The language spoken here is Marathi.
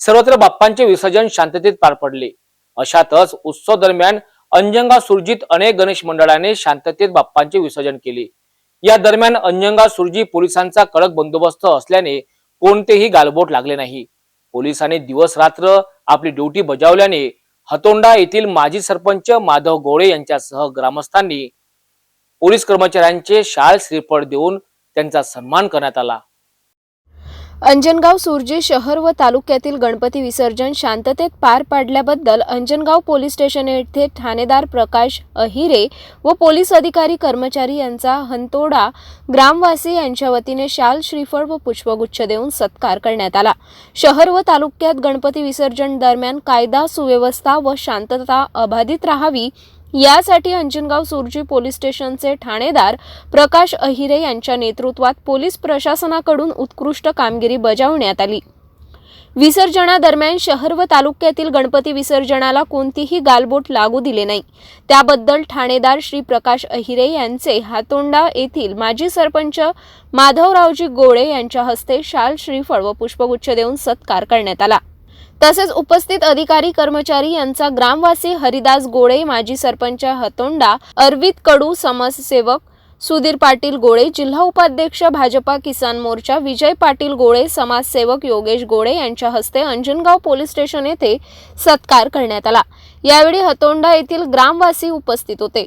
सर्वत्र बाप्पांचे विसर्जन शांततेत पार पडले. अशातच उत्सव दरम्यान अंजंगा सुरजीत अनेक गणेश मंडळाने शांततेत बाप्पांचे विसर्जन केले. या दरम्यान अंजंगा सुरजी पोलिसांचा कडक बंदोबस्त असल्याने कोणतेही गालबोट लागले नाही. पोलिसांनी दिवस रात्र आपली ड्युटी बजावल्याने हतोंडा येथील माजी सरपंच माधव गोळे यांच्यासह ग्रामस्थांनी पोलीस कर्मचाऱ्यांचे शाल श्रीफळ देऊन त्यांचा सन्मान करण्यात आला. अंजनगाव सुरजी शहर व तालुक्यातील गणपती विसर्जन शांततेत पार पाडल्याबद्दल अंजनगाव पोलीस स्टेशन येथे ठाणेदार प्रकाश अहिरे व पोलीस अधिकारी कर्मचारी यांचा हंतोडा. ग्रामवासी यांच्या वतीने शाल श्रीफळ व पुष्पगुच्छ देऊन सत्कार करण्यात आला. शहर व तालुक्यात गणपती विसर्जन दरम्यान कायदा सुव्यवस्था व शांतता अबाधित राहावी यासाठी अंजनगाव सुरजी पोलीस स्टेशनचे ठाणेदार प्रकाश अहिरे यांच्या नेतृत्वात पोलीस प्रशासनाकडून उत्कृष्ट कामगिरी बजावण्यात आली. विसर्जनादरम्यान शहर व तालुक्यातील गणपती विसर्जनाला कोणतीही गालबोट लागू दिले नाही. त्याबद्दल ठाणेदार श्री प्रकाश अहिरे यांचे हातोंडा येथील माजी सरपंच माधवरावजी गोळे यांच्या हस्ते शाल श्रीफळ व पुष्पगुच्छ देऊन सत्कार करण्यात आला. तसेच उपस्थित अधिकारी कर्मचारी यांचा ग्रामवासी हरिदास गोळे माजी सरपंच हतोंडा अरविंद कडू समाजसेवक सुधीर पाटील गोळे जिल्हा उपाध्यक्ष भाजपा किसान मोर्चा विजय पाटील गोळे समाजसेवक योगेश गोळे यांच्या हस्ते अंजनगाव पोलीस स्टेशन येथे सत्कार करण्यात आला. यावेळी हतोंडा येथील ग्रामवासी उपस्थित होते.